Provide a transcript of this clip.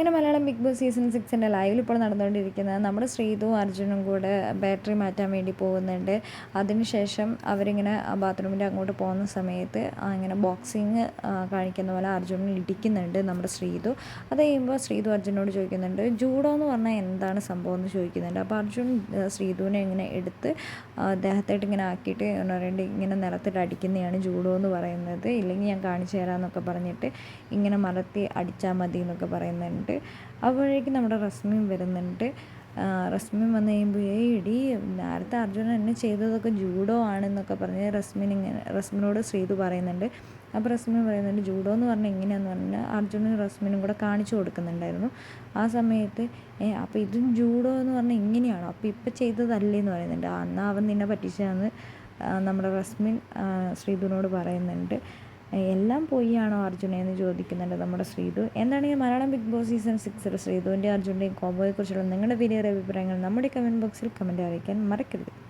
അങ്ങനെ Malayalam big boss season സിക്സിന്റെ ലൈവിൽ ഇപ്പോൾ നടന്നുകൊണ്ടിരിക്കുന്നത് നമ്മുടെ ശ്രീതുവും അർജുനും കൂടെ ബാറ്ററി മാറ്റാൻ വേണ്ടി പോകുന്നുണ്ട്. അതിനുശേഷം അവരിങ്ങനെ ബാത്റൂമിന്റെ അങ്ങോട്ട് പോകുന്ന സമയത്ത് ഇങ്ങനെ ബോക്സിങ് കാണിക്കുന്ന പോലെ അർജുനൻ ഇടിക്കുന്നുണ്ട് നമ്മുടെ ശ്രീതു. അത് കഴിയുമ്പോൾ ശ്രീതു അർജുനോട് ചോദിക്കുന്നുണ്ട് ജൂഡോ എന്ന് പറഞ്ഞാൽ എന്താണ് സംഭവം? എന്ന് ചോദിക്കുന്നുണ്ട്. അപ്പോൾ അർജുൻ ശ്രീതുവിനെ ഇങ്ങനെ എടുത്ത് അദ്ദേഹത്തായിട്ട് ഇങ്ങനെ ആക്കിയിട്ട് പറയുന്നത് ഇങ്ങനെ നിലത്തിട്ട് അടിക്കുന്നതാണ് ജൂഡോ എന്ന് പറയുന്നത്. ഇല്ലെങ്കിൽ ഞാൻ കാണിച്ചു തരാമെന്നൊക്കെ പറഞ്ഞിട്ട് ഇങ്ങനെ മറത്തി അടിച്ചാൽ മതി എന്നൊക്കെ പറയുന്നുണ്ട്. അപ്പോഴേക്കും നമ്മുടെ റസ്മിയും വരുന്നുണ്ട്. റസ്മിൻ വന്ന് കഴിയുമ്പോൾ ഏ ഇടി നേരത്തെ അർജുനൻ എന്നെ ചെയ്തതൊക്കെ ജൂഡോ ആണെന്നൊക്കെ പറഞ്ഞ് റസ്മിൻ ഇങ്ങനെ റസ്മിനോട് ശ്രീതു പറയുന്നുണ്ട്. അപ്പോൾ റസ്മിൻ പറയുന്നുണ്ട് ജൂഡോ എന്ന് പറഞ്ഞാൽ എങ്ങനെയാന്ന് പറഞ്ഞാൽ അർജുനും റസ്മിനും കൂടെ കാണിച്ചു കൊടുക്കുന്നുണ്ടായിരുന്നു. ആ സമയത്ത് ഏ അപ്പോൾ ഇതും ജൂഡോ എന്ന് പറഞ്ഞാൽ ഇങ്ങനെയാണോ? അപ്പോൾ ഇപ്പം ചെയ്തതല്ലേ? എന്ന് പറയുന്നുണ്ട്. അന്ന് അവൻ നിന്നെ പറ്റിച്ചതെന്ന് നമ്മുടെ റസ്മിൻ ശ്രീതുവിനോട് പറയുന്നുണ്ട്. എല്ലാം പൊയ്യാണോ അർജുന എന്ന് ചോദിക്കുന്നുണ്ട് നമ്മുടെ ശ്രീതു. ഈ മലയാളം ബിഗ് ബോസ് സീസൺ സിക്സിൽ ശ്രീതുവിന്റെ അർജുന്റെയും കോംബോയെക്കുറിച്ചുള്ള നിങ്ങളുടെ വലിയ അഭിപ്രായങ്ങൾ നമ്മുടെ കമന്റ് ബോക്സിൽ കമന്റ് അറിയിക്കാൻ മറക്കരുത്.